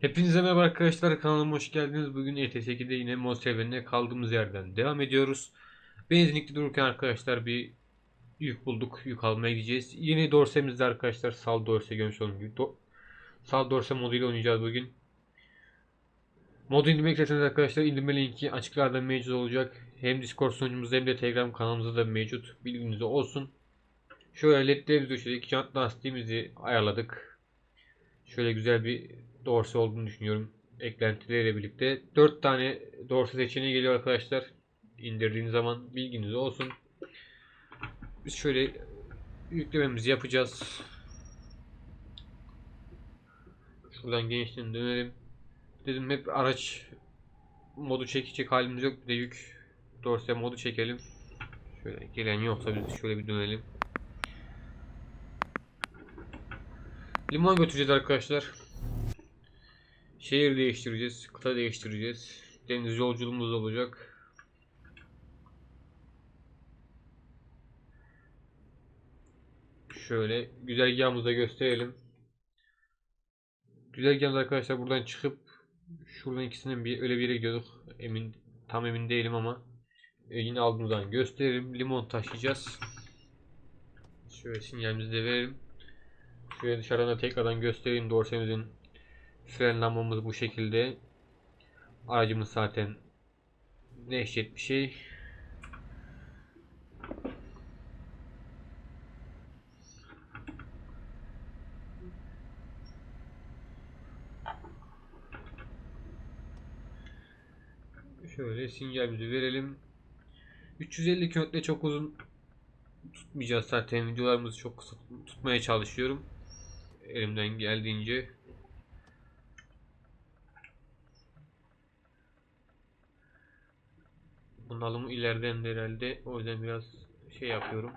Hepinize merhaba arkadaşlar kanalıma hoş geldiniz. Bugün ET8'de yine mod serverine kaldığımız yerden devam ediyoruz. Benzinlikte dururken arkadaşlar bir yük bulduk. Yük almaya gideceğiz. Yeni dorsemizde arkadaşlar sal dorse görmüş olduğunuz gibi. Do sal dorse moduyla oynayacağız bugün. Modu indirmek isterseniz arkadaşlar indirme linki açıklarda mevcut olacak. Hem Discord sunucumuzda hem de Telegram kanalımızda da mevcut. Bilginiz olsun. Şöyle ledlerimizi döşedik. Jant lastiğimizi ayarladık. Şöyle güzel bir dorse olduğunu düşünüyorum. Eklentileriyle birlikte. 4 tane dorse seçeneği geliyor arkadaşlar. İndirdiğiniz zaman bilginiz olsun. Biz şöyle yüklememizi yapacağız. Şuradan genişten dönelim. Dedim hep araç modu çekecek halimiz yok. Bir de yük dorse modu çekelim. Şöyle gelen yoksa biz şöyle bir dönelim. Limon götüreceğiz arkadaşlar. Şehir değiştireceğiz, kıta değiştireceğiz. Deniz yolculuğumuz olacak. Şöyle güzergahımızı da gösterelim. Güzergahımız arkadaşlar buradan çıkıp şuradan ikisinden bir öyle bir yere gidiyorduk. Emin tam emin değilim ama e, yine aldığımızdan gösterelim. Limon taşıyacağız. Şöyle sinyalimizi de verelim. Şöyle dışarıdan da tekrardan göstereyim dorsemizin fren lambamız bu şekilde. Aracımız zaten dehşet bir şey. Şöyle sinyalimizi verelim. 350 kilometre çok uzun tutmayacağız zaten videolarımızı çok kısa tutmaya çalışıyorum. Elimden geldiğince. Bunalım ileriden de herhalde. O yüzden biraz şey yapıyorum.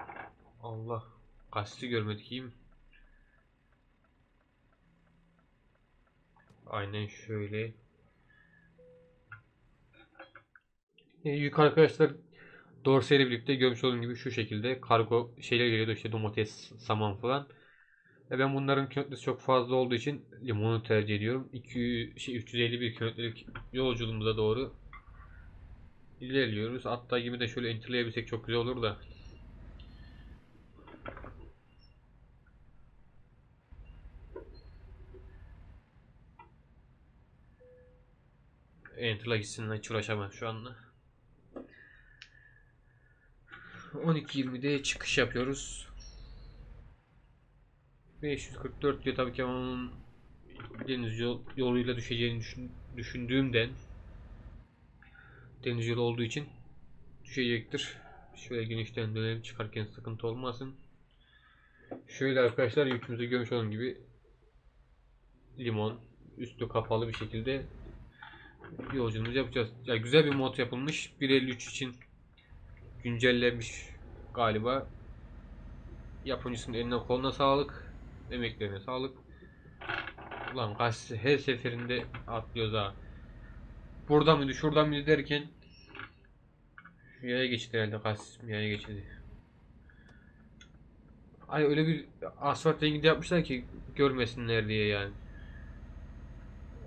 Allah. Kasti görmedik iyi? Aynen şöyle. E, yukarı arkadaşlar Dorse ile birlikte görmüş olduğunuz gibi şu şekilde kargo şeyler geliyordu işte domates, saman falan. Ve ben bunların kilometresi çok fazla olduğu için limonu tercih ediyorum. 200, şey, 351 kilometrelik yolculuğumuza doğru ilerliyoruz. Hatta gibi de şöyle enterleyebilsek çok güzel olur da. Enter'la gitsin hiç uğraşamam şu anda. 12.20'de çıkış yapıyoruz. 544 diyor tabii ki onun deniz yol, yoluyla düşeceğini düşün, düşündüğümden deniz yolu olduğu için düşecektir. Şöyle genişten dönelim çıkarken sıkıntı olmasın. Şöyle arkadaşlar yükümüzü görmüş olduğunuz gibi limon üstü kapalı bir şekilde yolculuğumuzu yapacağız. Ya güzel bir mod yapılmış. 1.53 için güncellenmiş galiba. Yapımcısının eline koluna sağlık. Emeklerine sağlık. Ulan her seferinde atlıyoruz ha. Buradan mıydı şuradan mıydı derken yaya geçti herhalde kaç yaya geçti. Ay öyle bir asfalt rengi de yapmışlar ki görmesinler diye yani.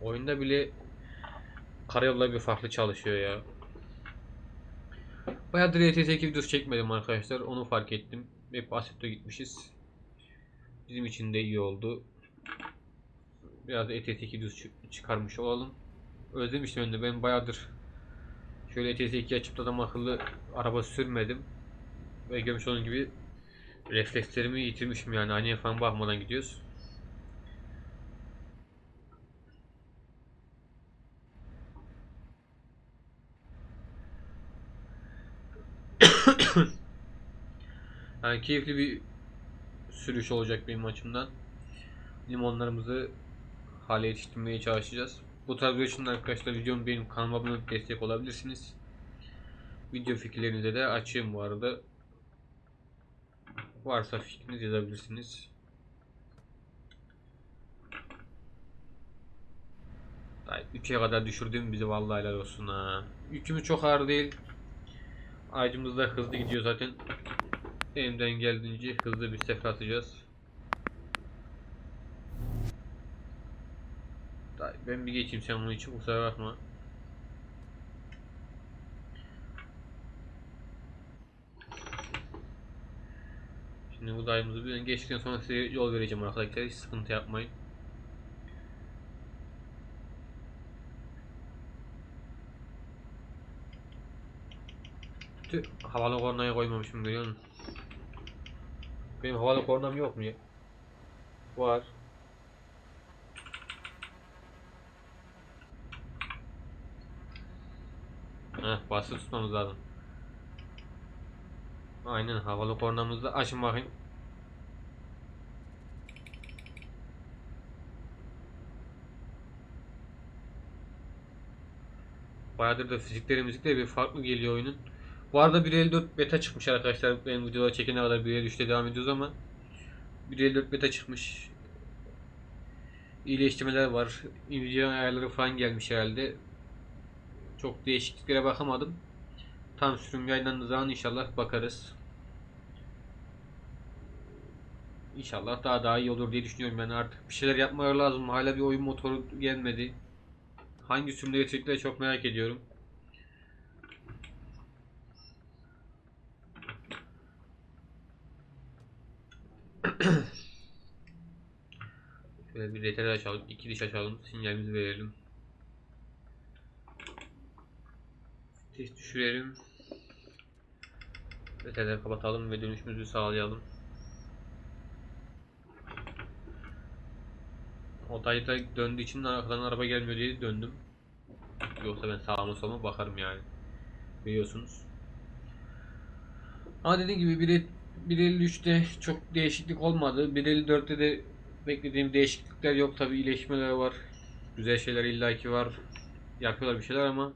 Oyunda bile karayollar bir farklı çalışıyor ya. Bayağıdır ETS2 videosu çekmedim arkadaşlar. Onu fark ettim. Hep Assetto gitmişiz. Bizim için de iyi oldu. Biraz da ETS2 videosu çı- çıkarmış olalım. Özlemiştim ben de. Ben bayağıdır şöyle ETS2 açıp da adam akıllı araba sürmedim. Ve görmüş olduğunuz gibi reflekslerimi yitirmişim yani. Aynaya falan bakmadan gidiyoruz. Yani keyifli bir sürüş olacak benim açımdan. Limonlarımızı hale yetiştirmeye çalışacağız. Bu tarz video için arkadaşlar videomu benim kanalıma abone destek olabilirsiniz. Video fikirlerinize de açığım bu arada. Varsa fikriniz yazabilirsiniz. Ay, 3'e kadar düşürdüm bizi vallahi helal olsun ha. Yükümüz çok ağır değil. Ağacımız da hızlı gidiyor zaten. Elimden geldiğince hızlı bir sefer atacağız. Daha Ben bir geçeyim sen bunun için kusura bakma. Şimdi bu dayımızı bir geçtikten sonra size yol vereceğim arkadaşlar. Hiç sıkıntı yapmayın. Tüh, havalı kornayı koymamışım görüyor musun? Benim havalı kornam yok mu ya? Var. Basılı tutmamız lazım. Aynen havalı kornamızı açın bakayım. Bayağıdır da fizikleri müzikleri bir farklı geliyor oyunun. Bu arada 1.54 beta çıkmış arkadaşlar. Benim videoları çekene kadar 1.53'te devam ediyoruz ama 1.54 beta çıkmış. İyileştirmeler var. Nvidia ayarları falan gelmiş herhalde. Çok değişikliklere bakamadım. Tam sürüm yayınlandığı zaman inşallah bakarız. İnşallah daha daha iyi olur diye düşünüyorum ben artık. Bir şeyler yapmaları lazım. Hala bir oyun motoru gelmedi. Hangi sürümde getirecekler çok merak ediyorum. Şöyle bir retel açalım. iki diş açalım. Sinyalimizi verelim. Vites düşürelim. Retelleri kapatalım ve dönüşümüzü sağlayalım. Odayda döndüğü için arkadan araba gelmiyor diye döndüm. Yoksa ben sağıma soluma bakarım yani. Biliyorsunuz. Ama dediğim gibi 1.50 1.53'te çok değişiklik olmadı. 1.54'te de beklediğim değişiklikler yok tabi iyileşmeler var. Güzel şeyler illaki var. Yapıyorlar bir şeyler ama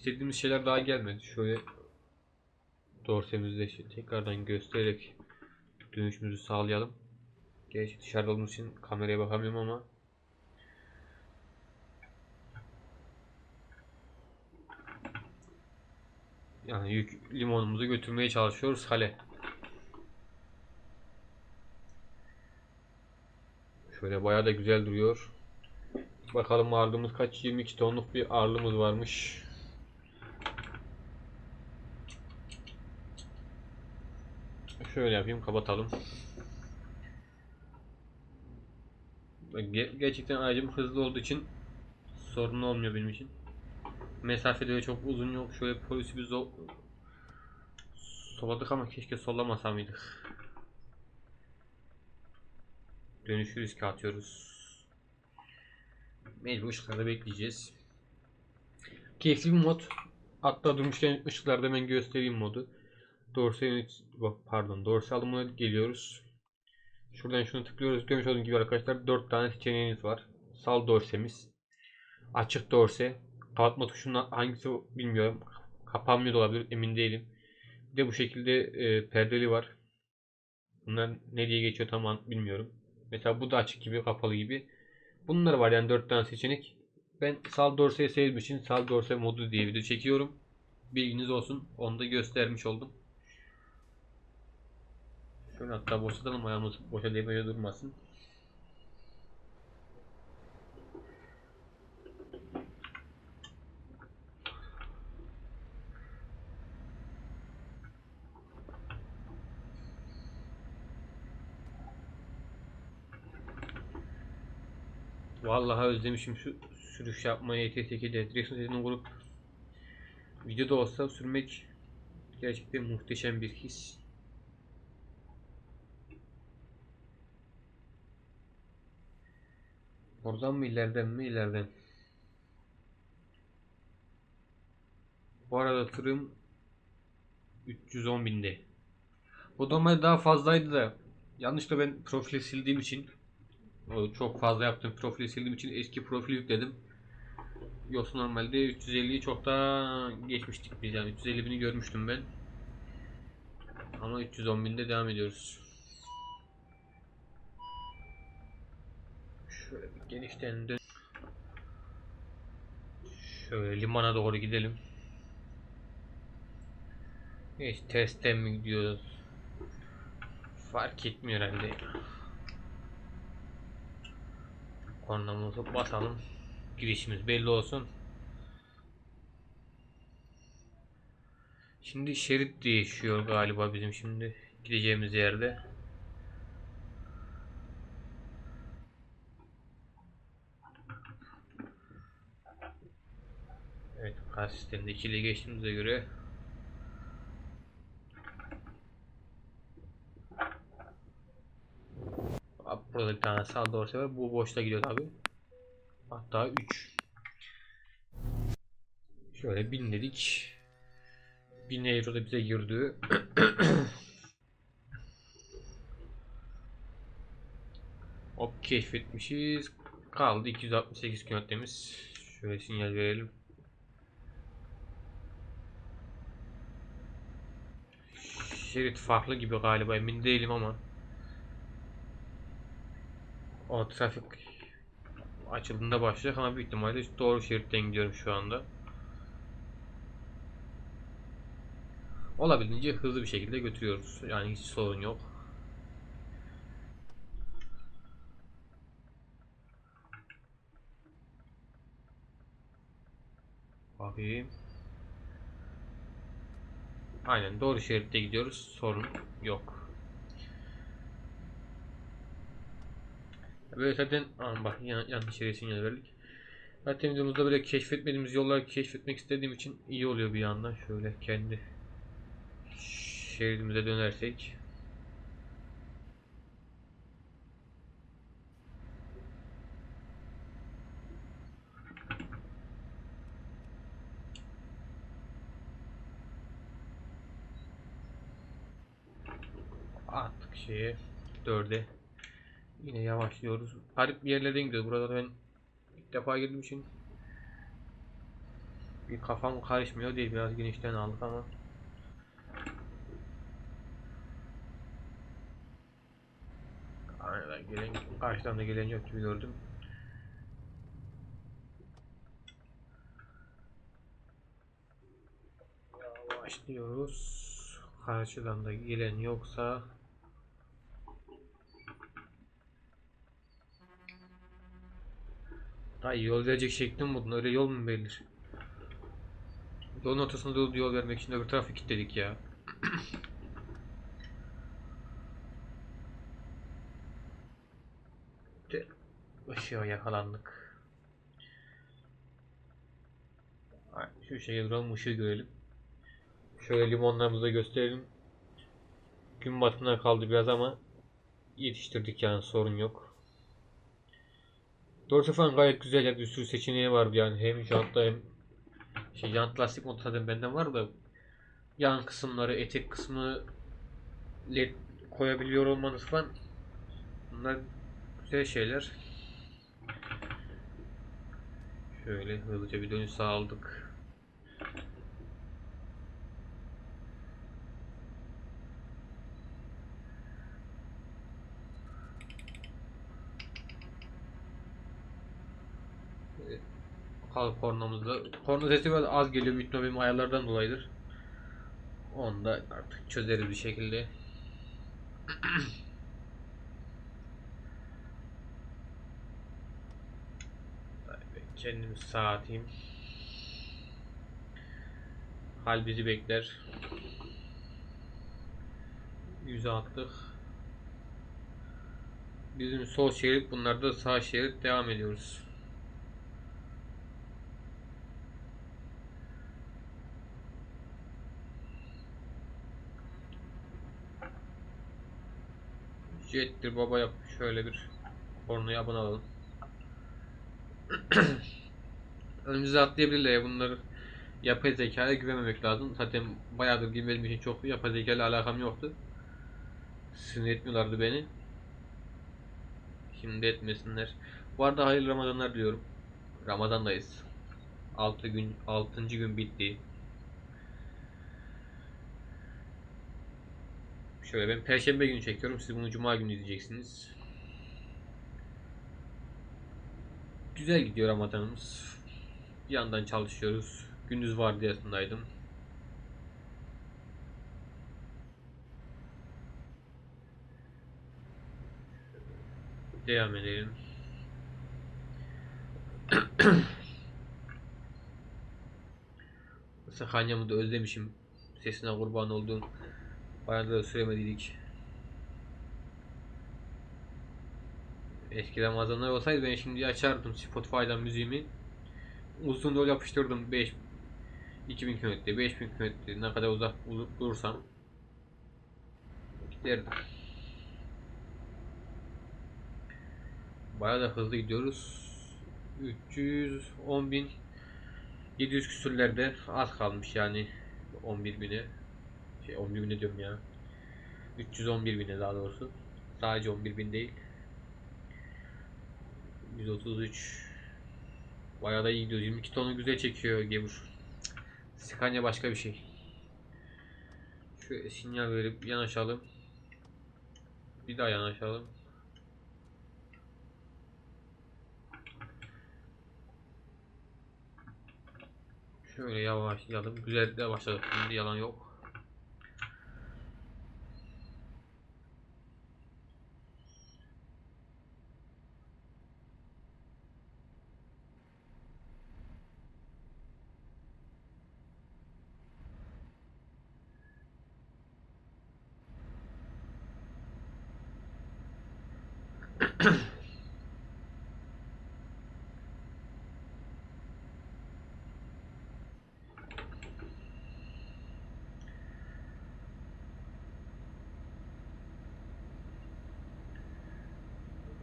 istediğimiz şeyler daha gelmedi. Şöyle dorsemizde işte tekrardan göstererek dönüşümüzü sağlayalım. Gerçi dışarıda olduğumuz için kameraya bakamıyorum ama yani yük limonumuzu götürmeye çalışıyoruz hale. Şöyle bayağı da güzel duruyor. Bakalım ağırlığımız kaç? 22 tonluk bir ağırlığımız varmış. Şöyle yapayım kapatalım. Ger- Gerçekten aracım hızlı olduğu için sorun olmuyor benim için. Mesafede de çok uzun yok. Şöyle polisi bir zor soladık ama keşke sollamasam mıydık. Dönüşü riske atıyoruz. Mecbur ışıklarda bekleyeceğiz. Keyifli bir mod. Hatta durmuşken ışıklarda hemen göstereyim modu. Dorse yönet pardon dorse alımına geliyoruz. Şuradan şunu tıklıyoruz. Görmüş olduğunuz gibi arkadaşlar 4 tane seçeneğiniz var. Sal dorsemiz. Açık dorse. Kapatma tuşunun hangisi bilmiyorum. Kapanmıyor da olabilir emin değilim. Bir de bu şekilde e, perdeli var. Bunlar ne diye geçiyor tam bilmiyorum. Mesela bu da açık gibi kapalı gibi. Bunlar var yani 4 tane seçenek. Ben sal dorseyi sevdiğim için sal dorse modu diye video çekiyorum. Bilginiz olsun. Onu da göstermiş oldum. Şöyle hatta boşaltalım ayağımız boşa değmeye durmasın. Vallahi özlemişim şu sürüş yapmayı ETS2'de. Direksiyon setini kurup videoda olsa sürmek gerçekten muhteşem bir his. Oradan mı ileriden mi ileriden? Bu arada tırım 310 binde. Bu normalde daha fazlaydı da yanlışlıkla ben profili sildiğim için o çok fazla yaptım profili sildiğim için eski profil yükledim. Yoksa normalde 350'yi çok daha geçmiştik biz yani 350 bini görmüştüm ben. Ama 310 binde devam ediyoruz. Şöyle bir genişten dön. Şöyle limana doğru gidelim. Hiç testten mi gidiyoruz? Fark etmiyor herhalde. kornamızı basalım. Girişimiz belli olsun. Şimdi şerit değişiyor galiba bizim şimdi gideceğimiz yerde. Kas sisteminde ikili geçtiğimize göre burada bir tane sağ dorse var. Bu boşta gidiyor tabi. Hatta 3. Şöyle 1000 dedik. 1000 euro da bize girdi. Hop keşfetmişiz. Kaldı 268 kilometremiz. Şöyle sinyal verelim. Şerit farklı gibi galiba emin değilim ama. O trafik açıldığında başlayacak ama büyük ihtimalle doğru şeritten gidiyorum şu anda. Olabildiğince hızlı bir şekilde götürüyoruz. Yani hiç sorun yok. Bakayım. Aynen doğru şeritte gidiyoruz. Sorun yok. Böyle zaten Aa, bak yan, yanlış yere sinyal verdik. Zaten videomuzda böyle keşfetmediğimiz yolları keşfetmek istediğim için iyi oluyor bir yandan. Şöyle kendi şeridimize dönersek. Attık şeye dörde. Yine yavaşlıyoruz. Garip bir yerlerden gidiyoruz. Burada ben ilk defa girdiğim için bir kafam karışmıyor değil. Biraz genişten aldık ama. Aynen gelen, karşıdan da gelen yok gibi gördüm. Yavaşlıyoruz. Karşıdan da gelen yoksa Ay yol verecek şeklim buldun. Öyle yol mu verilir? Yolun ortasında yol vermek için öbür tarafı kilitledik ya. De ışığa yakalandık. Şu şeye duralım ışığı görelim. Şöyle limonlarımızı da gösterelim. Gün batımına kaldı biraz ama yetiştirdik yani sorun yok. Dorse falan gayet güzel yani bir sürü seçeneği var yani hem jantta hem şey jant lastik modu zaten benden var da yan kısımları etek kısmı led koyabiliyor olmanız falan bunlar güzel şeyler. Şöyle hızlıca bir dönüş sağladık. Kal kornamızda. Korna sesi biraz az geliyor. Büyük ayarlardan dolayıdır. Onu da artık çözeriz bir şekilde. Kendimi sağa atayım. Hal bizi bekler. Yüze attık. Bizim sol şerit bunlar da sağ şerit devam ediyoruz. Jettir baba yap şöyle bir kornaya abone alalım. Önümüze atlayabilirler ya bunları yapay zekaya güvenmemek lazım. Zaten bayağıdır girmediğim için çok yapay zeka ile alakam yoktu. Sinir etmiyorlardı beni. Şimdi etmesinler. Bu arada hayırlı Ramazanlar diliyorum. Ramazandayız. 6 gün 6. gün bitti. Şöyle ben perşembe günü çekiyorum. Siz bunu cuma günü izleyeceksiniz. Güzel gidiyor Ramazanımız. Bir yandan çalışıyoruz. Gündüz vardiyasındaydım. Devam edelim. Sakanya'mı da özlemişim. Sesine kurban olduğum. Bayağı da süremediydik. Eskiden Ramazanlar olsaydı ben şimdi açardım Spotify'dan müziğimi. Uzun yol yapıştırdım 5 2000 km, 5000 km ne kadar uzak bulursam giderdim. Bayağı da hızlı gidiyoruz. 310 bin 700 küsürlerde az kalmış yani 11 bine şey 11 bine diyorum ya. 311 bine daha doğrusu. Sadece 11 bin değil. 133 Bayağı da iyi gidiyoruz. 22 tonu güzel çekiyor Gebur Scania başka bir şey. Şöyle sinyal verip yanaşalım bir daha yanaşalım Şöyle yavaşlayalım. Güzel de başladık. Şimdi yalan yok.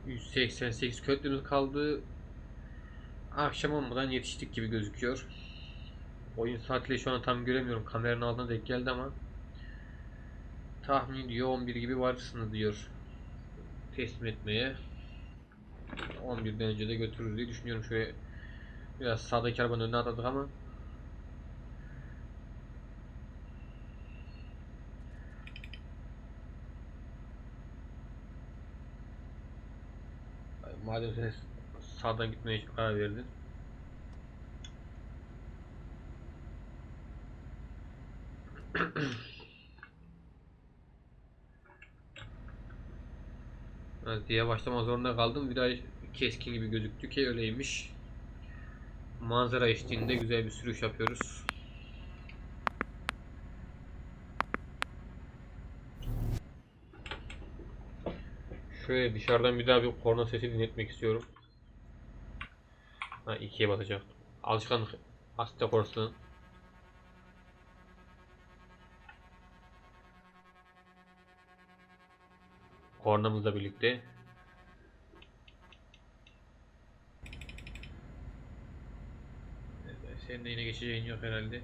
...188 köprümüz kaldı. Akşam olmadan yetiştik gibi gözüküyor. Oyun saatiyle şu an tam göremiyorum. Kameranın altına denk geldi ama... ...tahmin diyor 11 gibi varsınız diyor. Teslim etmeye. 11'den önce de götürürüz diye düşünüyorum. Şöyle... ...biraz sağdaki arabanın önüne atladık ama... Madem sen sağdan gitmeye karar verdin. Evet, diye başlama zorunda kaldım. Viraj keskin gibi gözüktü ki öyleymiş. Manzara eşliğinde güzel bir sürüş yapıyoruz. Şöyle dışarıdan bir daha bir korna sesi dinletmek istiyorum. Ha ikiye basacak. Alışkanlık hasta korsun. Kornamızla birlikte. Evet, Senin de yine geçeceğin yok herhalde.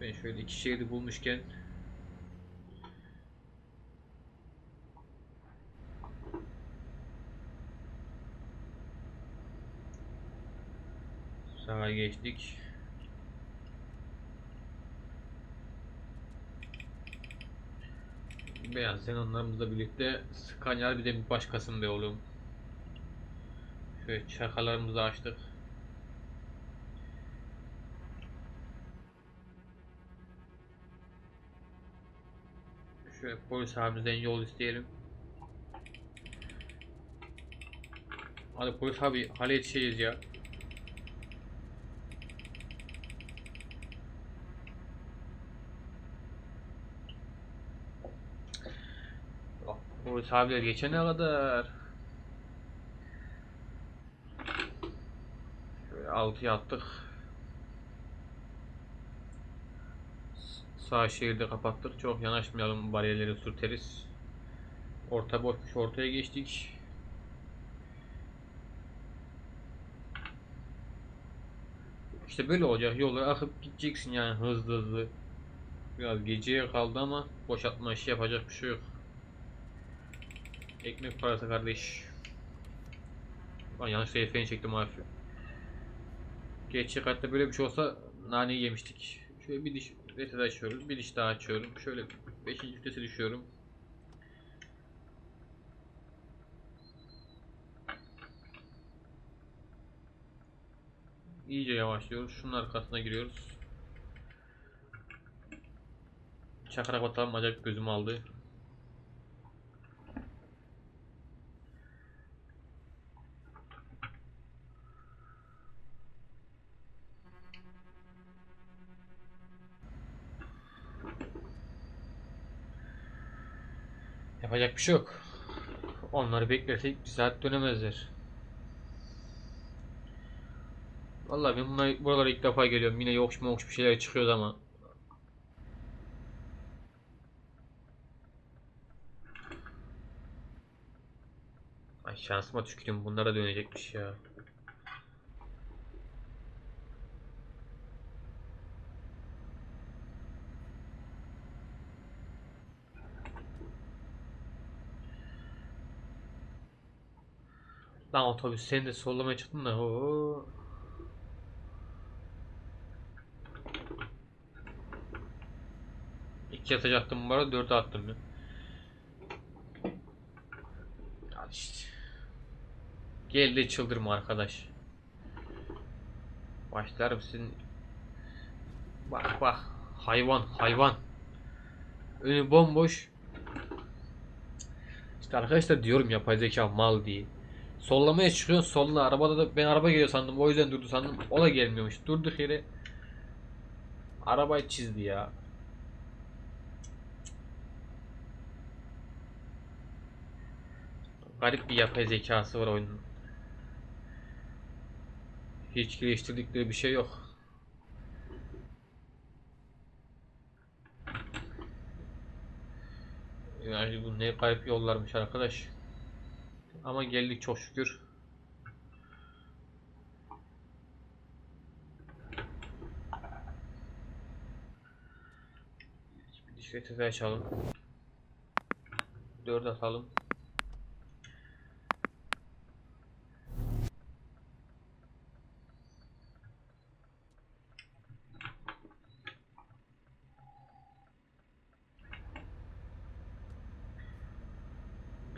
Ben şöyle iki şeridi bulmuşken Sağa geçtik. Beyaz Zenonlarımızla birlikte Scania'lar bir de bir başkasını be oğlum. Şöyle çakalarımızı açtık. Şöyle polis abimizden yol isteyelim. Hadi polis abi hale yetişeceğiz ya. Polis abiler geçene kadar. Şöyle altıya attık. S- Sağ şeridi kapattık. Çok yanaşmayalım bariyerleri sürteriz. Orta boşmuş ortaya geçtik. İşte böyle olacak. Yola akıp gideceksin yani hızlı hızlı. Biraz geceye kaldı ama boşaltma işi yapacak bir şey yok. Ekmek parası kardeş. Lan yanlışlıkla el freni çektim abi. Geçecek hatta böyle bir şey olsa naneyi yemiştik. Şöyle bir diş vitesi açıyoruz. Bir diş daha açıyorum. Şöyle 5. vitese düşüyorum. İyice yavaşlıyoruz. Şunun arkasına giriyoruz. Çakarak batalım acayip gözüm aldı. Yapacak bir şey yok. Onları beklersek bir saat dönemezler. Vallahi ben bunlar, buralara ilk defa geliyorum. Yine yokuş mokuş bir şeyler çıkıyor ama. Ay şansıma tüküreyim. Bunlara dönecekmiş ya. Lan otobüs sen de sollamaya çıktın da. Oo. İki atacaktım bu arada dörde attım ben. Al işte. Gel de çıldırma arkadaş. Başlar mısın? Bak bak. Hayvan hayvan. Önü bomboş. İşte arkadaşlar diyorum yapay zeka mal diye. Sollamaya çıkıyorsun solla. Arabada da ben araba geliyor sandım o yüzden durdu sandım. O da gelmiyormuş. Durduk yere arabayı çizdi ya. Garip bir yapay zekası var oyunun. Hiç geliştirdikleri bir şey yok. Yani bu ne garip yollarmış arkadaş ama geldik çok şükür. Bir dişleti de açalım. 4 atalım.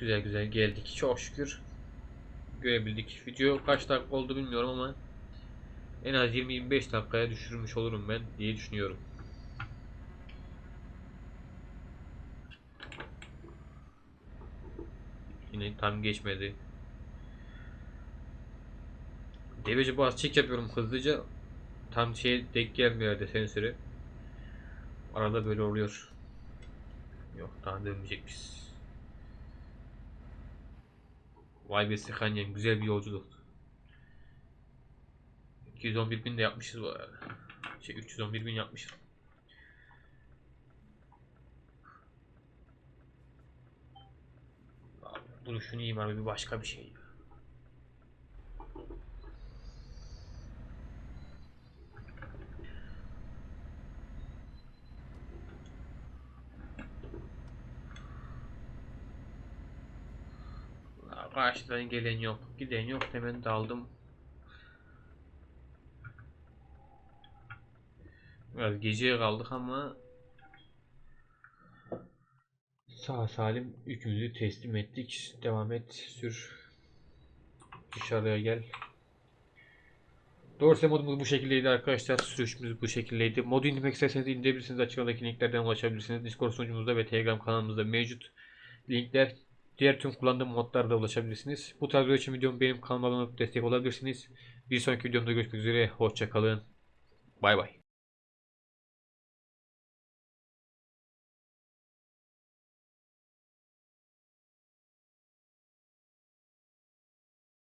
Güzel güzel geldik. Çok şükür görebildik. Video kaç dakika oldu bilmiyorum ama en az 20-25 dakikaya düşürmüş olurum ben diye düşünüyorum. Yine tam geçmedi. Deveci bas çek yapıyorum hızlıca. Tam şey denk gelmiyor herhalde sensörü. Arada böyle oluyor. Yok daha dönmeyecekmiş. Vay be Sıkanyen güzel bir yolculuk. 211 bin de yapmışız bu arada. Şey 311 bin yapmışız. Abi, Duruşunu yiyeyim abi bir başka bir şey. Karşıdan gelen yok, giden yok. Hemen daldım. Biraz geceye kaldık ama sağ salim yükümüzü teslim ettik. Devam et, sür. Dışarıya gel. Dorse modumuz bu şekildeydi arkadaşlar. Sürüşümüz bu şekildeydi. Modu indirmek isterseniz indirebilirsiniz. Açıkladaki linklerden ulaşabilirsiniz. Discord sunucumuzda ve Telegram kanalımızda mevcut linkler. Diğer tüm kullandığım modlarda ulaşabilirsiniz. Bu tarz için videomu benim kanalıma destek olabilirsiniz. Bir sonraki videomda görüşmek üzere. Hoşçakalın. Bay bay.